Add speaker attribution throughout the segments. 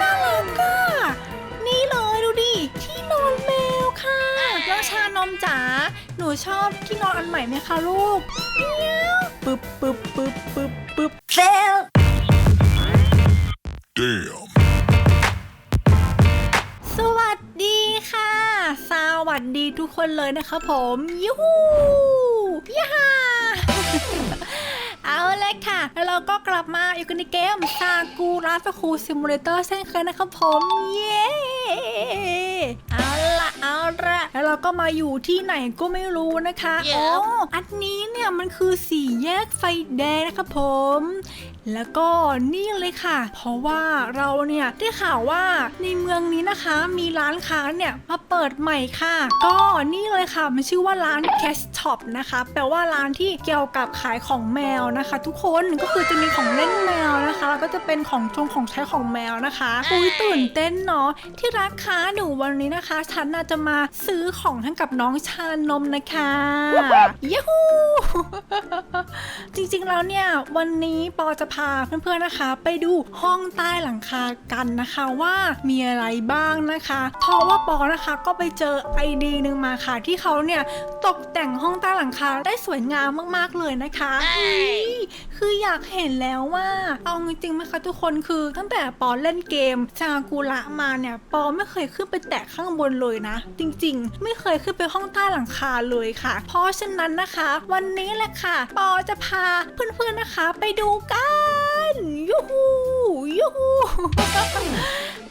Speaker 1: น่ารักอะนี่เลยดูดิ ที่นอนแมวค่ะ แล้วชานมจ๋า หนูชอบที่นอนอันใหม่ไหมคะลูกเมียวปึ๊บปึ๊บปึ๊บปึ๊บปึ๊บ
Speaker 2: Fail.
Speaker 3: Damn.
Speaker 1: สวัสดีค่ะ สวัสดีทุกคนเลยนะคะผมยูฮู เอาเลยค่ะ แล้วเราก็กลับมาอยู่กันในเกมซากูราฟคูซิมูเลเตอร์เช่นเคยนะครับผม เย้เอาละเอาละแล้วเราก็มาอยู่ที่ไหนก็ไม่รู้นะคะโอ้อันนี้เนี่ยมันคือสี่แยกไฟแดงนะครับผม แล้วก็นี่เลยค่ะ เพราะว่าเราเนี่ยได้ข่าวว่าในเมืองนี้นะคะมีร้านค้าเนี่ยมาเปิดใหม่ค่ะ ก็นี่เลยค่ะมันชื่อว่าร้าน Cash Shop นะคะ แปลว่าร้านที่เกี่ยวกับขายของแมวนะคะ ทุกคนก็คือจะมีของเล่นแมวนะคะแล้วก็จะเป็นของชงของใช้ของแมวนะคะอุ้ยตื่นเต้นเนาะที่ร้านค้าหนูวันนี้นะคะ ฉันน่าจะมาซื้อของให้งกับน้องชานมนะคะยูฮูจริงๆแล้วเนี่ยวันนี้ปอจะพาเพื่อนๆนะคะ ไปดูห้องใต้หลังคากันนะคะว่ามีอะไรบ้างนะคะเพราะว่าปอนะคะก็ไปเจอไอเดียหนึ่งมาค่ะที่เขาเนี่ยตกแต่งห้องใต้หลังคาได้สวยงามมากๆเลยนะคะคืออยากเห็นแล้วว่า เอาจริงๆไหมคะทุกคนคือตั้งแต่ปอเล่นเกมจากูระมาเนี่ยปอไม่เคยขึ้นไปแตะข้างบนเลยนะ จริงๆ ไม่เคยขึ้นไปห้องใต้หลังคาเลยค่ะ เพราะฉะนั้นนะคะ วันนี้แหละค่ะ ปอจะพาเพื่อนๆนะคะ ไปดูกัน ยูฮูยูฮู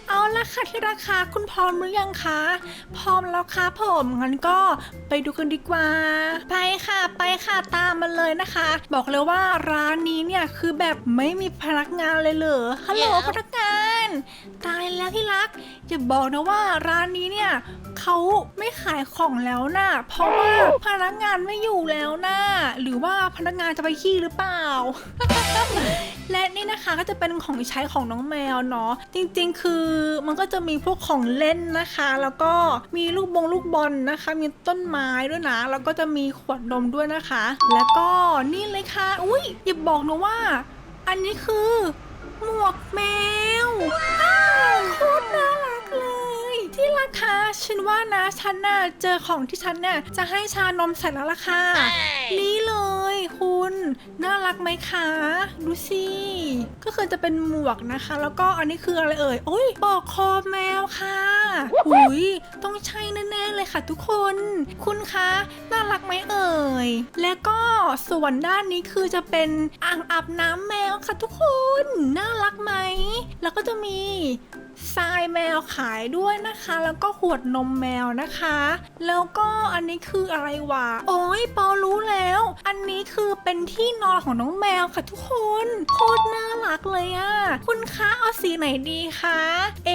Speaker 1: เอาละค่ะที่ราคาคุณพร้อมหรือยังคะ พร้อมแล้วค่ะผมงั้นก็ไปดูกันดีกว่า ไปค่ะไปค่ะตามมาเลยนะคะ บอกเลยว่าร้านนี้เนี่ยคือแบบไม่มีพนักงานเลยเหรอฮัลโหลพนักงานตายแล้วที่รักอย่าบอกนะว่าร้านนี้เนี่ยเขาไม่ขายของแล้วนะเพราะว่าพนักงานไม่อยู่แล้วนะหรือว่าพนักงานจะไปขี้หรือเปล่า และนี่นะคะก็จะเป็นของใช้ของน้องแมวเนาะจริงๆ คือมันก็จะมีพวกของเล่นนะคะ แล้วก็มีลูกบงลูกบอลนะคะ มีต้นไม้ด้วยนะแล้วก็จะมีขวดนมด้วยนะคะ แล้วก็นี่เลยค่ะ อุ้ยอย่าบอกนะว่า อันนี้คือหมวกแมวอ้าวโคตรน่ารักเลย ที่ราคาฉันว่านะฉันน่ะเจอของที่ฉันเนี่ยจะให้ชานมใส่แล้วล่ะค่ะ นี่เลย คุณ น่ารักไหมคะ ดูสิ ก็คือจะเป็นหมวกนะคะ แล้วก็อันนี้คืออะไรเอ่ย โอ้ยปลอกคอแมวค่ะหุยต้องใช่แน่ๆเลยค่ะทุกคน คุณคะ น่ารักไหมเอ่ย และก็ส่วนด้านนี้คือจะเป็นอ่างอาบน้ำแมวค่ะทุกคน น่ารักไหม แล้วก็จะมี ทรายแมวขายด้วยนะคะ แล้วก็ขวดนมแมวนะคะ แล้วก็อันนี้คืออะไรวะโอ้ยปอรู้แล้ว อันนี้คือเป็นที่นอนของน้องแมวค่ะทุกคนโคตรน่ารักเลยอะคุณคะเอาสีไหนดีคะเอ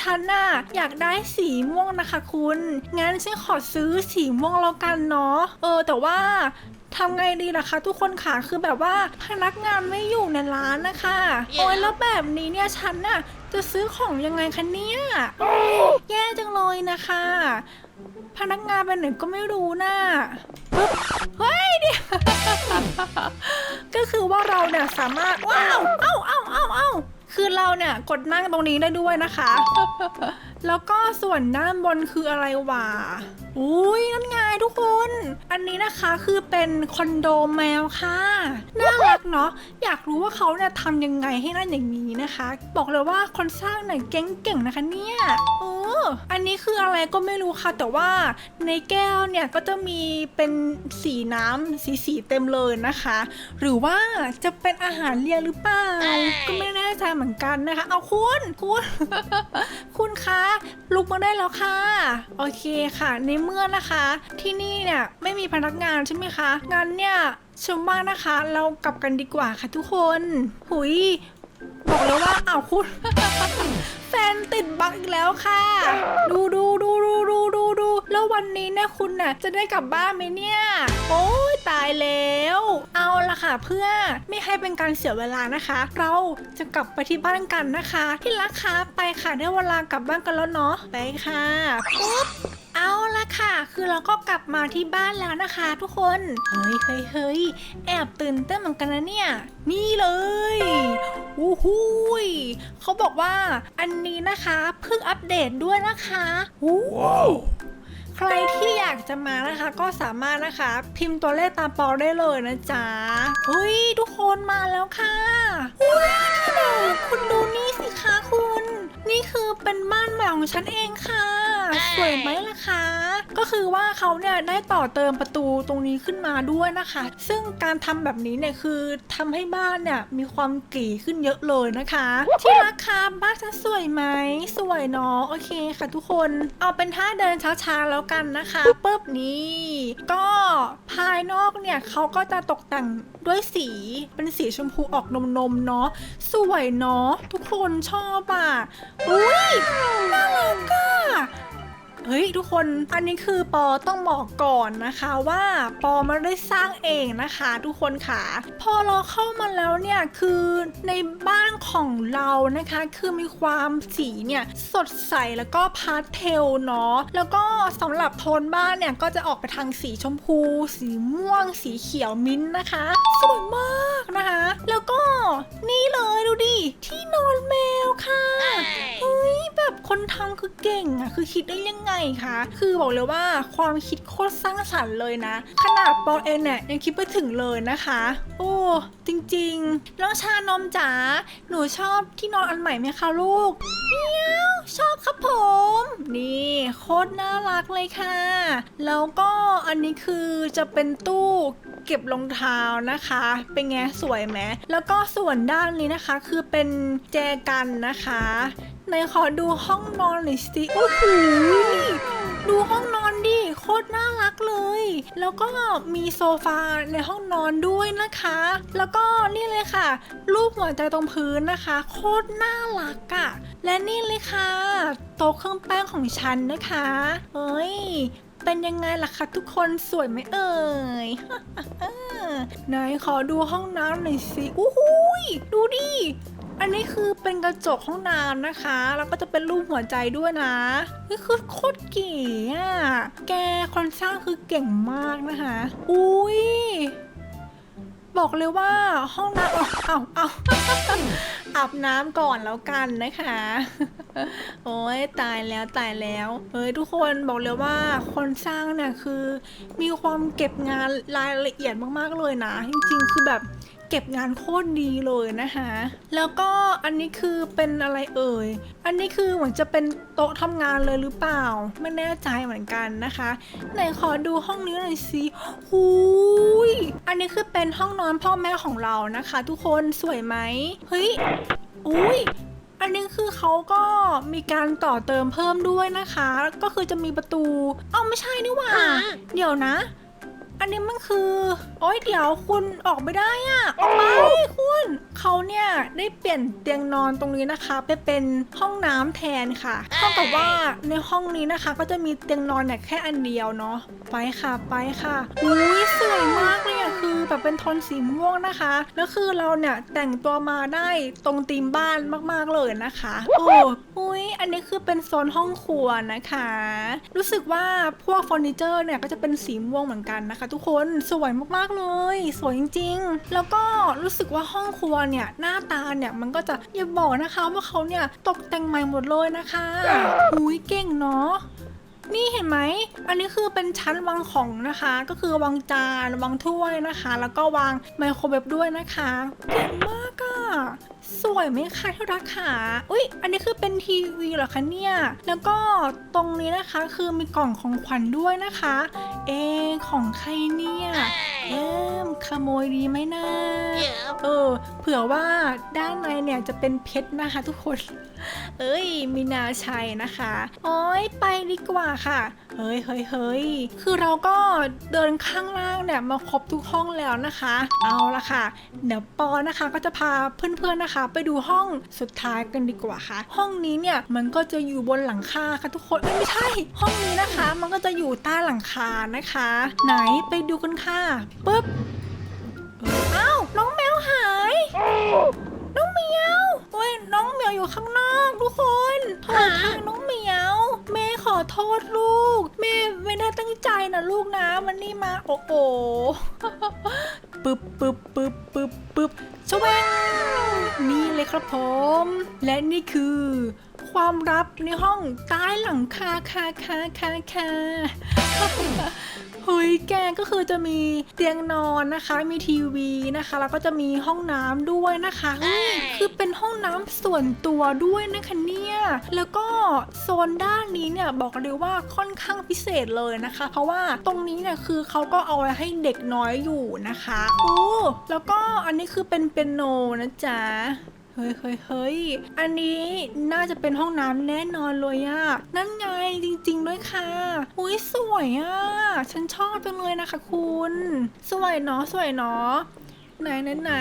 Speaker 1: ฉันน่ะอยากได้สีม่วงนะคะ คุณงั้นฉันขอซื้อสีม่วงแล้วกันเนาะเออ แต่ว่าทำไงดีล่ะคะ ทุกคนค่ะคือแบบว่าพนักงานไม่อยู่ในร้านนะคะ โอ้ยแล้วแบบนี้เนี่ยฉันน่ะ จะซื้อของยังไงคะเนี่ยแย่จังเลยนะคะ พนักงานไปไหนก็ไม่รู้น่ะเฮ้ยเดี๋ยวก็คือว่าเราเนี่ยสามารถว้าวเอ้าเอ้าเอ้าเอ้าคือเราเนี่ยกดนั่งตรงนี้ได้ด้วยนะคะแล้วก็ส่วนด้านบนคืออะไรวะอุ้ยนั่นไงทุกคน อันนี้นะคะคือเป็นคอนโดแมวค่ะ น่ารักเนาะ อยากรู้ว่าเขาเนี่ยทำยังไงให้นั่นอย่างนี้นะคะ บอกเลยว่าคนสร้างเนี่ยเก่งๆนะคะเนี่ยเอออันนี้คืออะไรก็ไม่รู้ค่ะ แต่ว่าในแก้วเนี่ยก็จะมีเป็นสีน้ำสีสีๆเต็มเลยนะคะ หรือว่าจะเป็นอาหารเลี้ยงหรือเปล่า ก็ไม่แน่ใจเหมือนกันนะคะ เอาคุณ คุณ คุณคะลุกมาได้แล้วค่ะ โอเคค่ะ ในเมื่อนะคะ ที่นี่เนี่ยไม่มีพนักงานใช่ไหมคะงั้นเนี่ยชมว่านะคะ เรากลับกันดีกว่าค่ะทุกคน หุย บอกเลยว่าอ้าวคุณ แฟนติดบั๊กอีกแล้วค่ะ ดูดูดูดูดูดูดูแล้ววันนี้นี่คุณน่ะ จะได้กลับบ้านไหมเนี่ย โอ้ยตายแล้ว เอาละค่ะเพื่อไม่ให้เป็นการเสียเวลานะคะ เราจะกลับไปที่บ้านกันนะคะ ที่รักคะไปค่ะได้เวลากลับบ้านกันแล้วเนาะไปค่ะปุ๊บ ค่ะ คือเราก็กลับมาที่บ้านแล้วนะคะ ทุกคน เฮ้ยเฮ้ยเฮ้ยแอบตื่นเต้นเหมือนกันนะเนี่ย นี่เลยอู้หูยเขาบอกว่าอันนี้นะคะเพิ่งอัปเดตด้วยนะคะอู้
Speaker 2: ว้าว
Speaker 1: ใครที่อยากจะมานะคะก็สามารถนะคะ พิมพ์ตัวเลขตามปอได้เลยนะจ๊ะเฮ้ย ทุกคนมาแล้วค่ะว้าวคุณดูนี่สิคะคุณ นี่คือเป็นบ้านใหม่ของฉันเองค่ะ สวยไหมล่ะคะ ก็คือว่าเขาเนี่ยได้ต่อเติมประตูตรงนี้ขึ้นมาด้วยนะคะ ซึ่งการทำแบบนี้เนี่ยคือทำให้บ้านเนี่ยมีความเก๋ขึ้นเยอะเลยนะคะ ที่รักคะบ้านฉันสวยไหมสวยเนาะโอเคค่ะทุกคนเอาเป็นท่าเดินช้าๆแล้วกันนะคะปุ๊บนี้ก็ภายนอกเนี่ยเขาก็จะตกแต่งด้วยสีเป็นสีชมพูออกนมๆเนาะสวยเนาะทุกคนชอบอะอุ้ยน่ารักอะ เฮ้ยทุกคนอันนี้คือปอต้องบอกก่อนนะคะว่าปอไม่ได้สร้างเองนะคะ ทุกคนค่ะ พอเราเข้ามาแล้วเนี่ยคือในบ้านของเรานะคะ คือมีความสีเนี่ยสดใสแล้วก็พาสเทลเนาะแล้วก็สำหรับโทนบ้านเนี่ยก็จะออกไปทางสีชมพู สีม่วง สีเขียวมิ้นท์นะคะสวยมากนะคะ แล้วก็นี่เลยดูดิที่นอนแมวค่ะเฮ้ยแบบคนทำคือเก่งอะคือคิดได้ยังไงคะคือบอกเลยว่าความคิดโคตรสร้างสรรค์เลยนะ ขนาดปอเองเนี่ยยังคิดไม่ถึงเลยนะคะ โอ้จริงๆน้องชานมจ๋าหนูชอบที่นอนอันใหม่ไหมคะลูกเมียวชอบครับผม นี่โคตรน่ารักเลยค่ะ แล้วก็อันนี้คือจะเป็นตู้ เก็บรองเท้านะคะ เป็นไงสวยไหมแล้วก็ส่วนด้านนี้นะคะ คือเป็นแจกันนะคะไหนขอดูห้องนอนหน่อยสิโอ้โหดูห้องนอนดิโคตรน่ารักเลย แล้วก็มีโซฟาในห้องนอนด้วยนะคะ แล้วก็นี่เลยค่ะ รูปหัวใจตรงพื้นนะคะ โคตรน่ารักอะ่ะ และนี่เลยค่ะโต๊ะเครื่องแป้งของฉันนะคะเอ้ย เป็นยังไงล่ะคะทุกคนสวยไหมเอ่ย ไหนขอดูห้องน้ำหน่อยสิอู้หูยดูดิ อันนี้คือเป็นกระจกห้องน้ำนะคะ แล้วก็จะเป็นรูปหัวใจด้วยนะ นี่คือโคตรเก๋อะแกคนสร้างคือเก่งมากนะคะ อุ้ยบอกเลยว่าห้องน้ำอ้าเอาว อาบน้ำก่อนแล้วกันนะคะ โอ้ยตายแล้วตายแล้วเฮ้ยทุกคนบอกเลยว่าคนสร้างเนี่ยคือ มีความเก็บงานรายละเอียดมากๆเลยนะ จริงๆ คือแบบเก็บงานโคตรดีเลยนะคะ แล้วก็อันนี้คือเป็นอะไรเอ่ย อันนี้คือเหมือนจะเป็นโต๊ะทำงานเลยหรือเปล่า ไม่แน่ใจเหมือนกันนะคะ ไหนขอดูห้องนี้หน่อยสิหูย อันนี้คือเป็นห้องนอนพ่อแม่ของเรานะคะ ทุกคนสวยไหม เฮ้ยอุ้ยอันนี้คือเขาก็มีการต่อเติมเพิ่มด้วยนะคะ ก็คือจะมีประตู เอ้าไม่ใช่นี่หว่า เดี๋ยวนะ อันนี้มันคือ โอ้ยเดี๋ยวคุณออกไม่ได้อะออกไปคุณเขาเนี่ยได้เปลี่ยนเตียงนอนตรงนี้นะคะ ไปเป็นห้องน้ำแทนค่ะเท่ากับว่าในห้องนี้นะคะ ก็จะมีเตียงนอนเนี่ยแค่อันเดียวเนาะไปค่ะไปค่ะอุ้ยสวยมากเลยอะ คือแบบเป็นโทนสีม่วงนะคะ แล้วคือเราเนี่ยแต่งตัวมาได้ตรงธีมบ้านมากๆเลยนะคะ โอ้อุ้ยอันนี้คือเป็นโซนห้องครัวนะคะ รู้สึกว่าพวกเฟอร์นิเจอร์เนี่ยก็จะเป็นสีม่วงเหมือนกันนะคะ ทุกคนสวยมากๆเลย สวยจริง ๆ แล้วก็รู้สึกว่าห้องครัวเนี่ยหน้าตาเนี่ยมันก็จะอย่าบอกนะคะว่าเขาเนี่ยตกแต่งใหม่หมดเลยนะคะหุยเก่งเนาะ นี่เห็นไหม อันนี้คือเป็นชั้นวางของนะคะ ก็คือวางจานวางถ้วยนะคะ แล้วก็วางไมโครเวฟด้วยนะคะเก่งมากอะ สวยไหมคะที่รักค่ะอุ้ยอันนี้คือเป็นทีวีเหรอคะเนี่ย แล้วก็ตรงนี้นะคะคือมีกล่องของขวัญด้วยนะคะ เอะของใครเนี่ยเอ๊มขโมยดีไหมนะเออ เผื่อว่าด้านในเนี่ยจะเป็นเพชรนะคะทุกคน เอ้ย มีนาชัยนะคะ โอ้ยไปดีกว่าค่ะ เฮ้ยเฮ้ยเฮ้ยคือเราก็เดินข้างล่างเนี่ยมาครบทุกห้องแล้วนะคะ เอาละค่ะ เดี๋ยวปอนะคะก็จะพาเพื่อนๆนะคะ ไปดูห้องสุดท้ายกันดีกว่าค่ะ ห้องนี้เนี่ยมันก็จะอยู่บนหลังคาค่ะทุกคนเอ้ยไม่ใช่ ห้องนี้นะคะ มันก็จะอยู่ใต้หลังคานะคะ ไหนไปดูกันค่ะปึ๊บเอ้าวน้องแมวหายน้องเหมียวโอ้ยน้องเหมียวอยู่ข้างนอกทุกคนโทษทางน้องเหมียว โทษลูก แม่ไม่ได้ตั้งใจนะลูกนะ มันนี่มาโอ้โหปึ๊บปึ๊บปึ๊บปึ๊บปึ๊บชวงนี่เลยครับผม และนี่คือ ความลับในห้องใต้หลังคาคาคาคาคา เฮ้ยแกก็คือจะมีเตียงนอนนะคะ มีทีวีนะคะ แล้วก็จะมีห้องน้ำด้วยนะคะเฮ้ยคือเป็นห้องน้ำส่วนตัวด้วยนะคะเนี่ยแล้วก็โซนด้านนี้เนี่ยบอกเลยว่าค่อนข้างพิเศษเลยนะคะ เพราะว่าตรงนี้เนี่ยคือเขาก็เอาไว้ให้เด็กน้อยอยู่นะคะโอ้แล้วก็อันนี้คือเป็นเปียโนนะจ๊ะ เฮ้ยเฮ้ยเฮ้ยอันนี้น่าจะเป็นห้องน้ำแน่นอนเลยอะนั่นไงจริง ๆ ด้วยค่ะอุ้ยสวยอะฉันชอบจังเลยนะคะคุณ สวยเนาะสวยเนาะ ไหนไหนไหน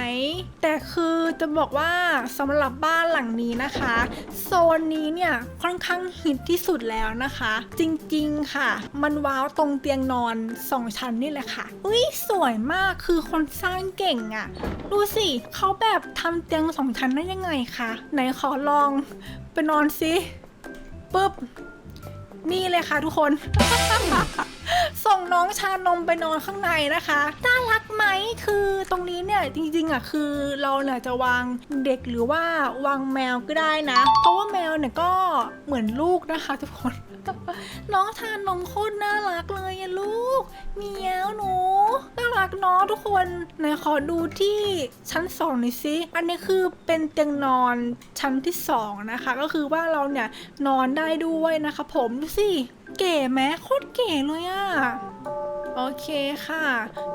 Speaker 1: แต่คือจะบอกว่าสำหรับบ้านหลังนี้นะคะ โซนนี้เนี่ยค่อนข้างฮิตที่สุดแล้วนะคะ จริงๆค่ะ มันว้าวตรงเตียงนอนสองชั้นนี่แหละค่ะ อุ้ยสวยมากคือคนสร้างเก่งอะ่ะ ดูสิเขาแบบทำเตียงสองชั้นได้ยังไงคะไหนขอลองไปนอนสิปุ๊บนี่เลยค่ะทุกคน ส่งน้องชานมไปนอนข้างในนะคะน่ารักไหมคือตรงนี้เนี่ยจริงๆอะคือเราเนี่ยจะวางเด็กหรือว่าวางแมวก็ได้นะ เพราะว่าแมวเนี่ยก็เหมือนลูกนะคะทุกคน น้องชานมโคตรน่ารักเลยอะลูกเมียวหนูน่ารักเนาะทุกคนไหนขอดูที่ชั้นสองหน่อยสิอันนี้คือเป็นเตียงนอนชั้นที่สองนะคะ ก็คือว่าเราเนี่ยนอนได้ด้วยนะคะ ผมดูสิเก๋ไหมโคตรเก๋เลยอะโอเคค่ะ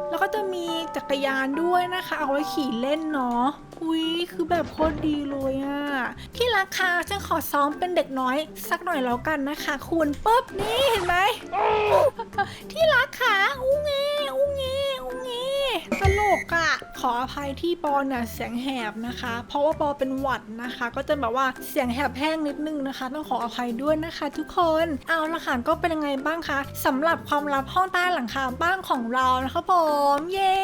Speaker 1: แล้วก็จะมีจักรยานด้วยนะคะ เอาไว้ขี่เล่นเนาะอุ้ยคือแบบโคตรดีเลยอะที่ราคาฉันขอซ้อมเป็นเด็กน้อย สักหน่อยแล้วกันนะคะ คุณปุ๊บนี่เห็นไหมที่รักค่ะอุ้งเงอุ้งเงอุ้งเงตลก อะขออภัยที่ปอเนี่ยเสียงแหบนะคะ เพราะว่าปอเป็นหวัดนะคะ ก็จะแบบว่าเสียงแหบแห้งนิดนึงนะคะ ต้องขออภัยด้วยนะคะ ทุกคนเอาละค่ะก็เป็นยังไงบ้างคะสำหรับความลับห้องใต้หลังคาบ้านของเรานะคะผมเย้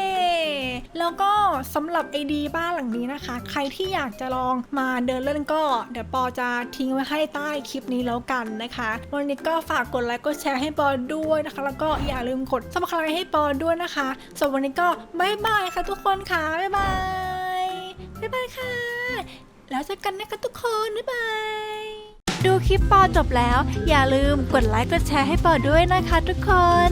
Speaker 1: แล้วก็สำหรับไอดีบ้านหลังนี้นะคะ ใครที่อยากจะลองมาเดินเล่นก็ เดี๋ยวปอจะทิ้งไว้ให้ใต้คลิปนี้แล้วกันนะคะ วันนี้ก็ฝากกดไลค์กดแชร์ให้ปอด้วยนะคะ แล้วก็อย่าลืมกดซับสไครต์ให้ปอด้วยนะคะสำหรับวันนี้ก็บายบายค่ะทุกคนค่ะ บ๊ายบาย บ๊ายบายค่ะ แล้วเจอกันนะคะทุกคน บ๊ายบาย
Speaker 2: ดูคลิปปอจบแล้ว อย่าลืมกดไลค์กดแชร์ให้ปอด้วยนะคะทุกคน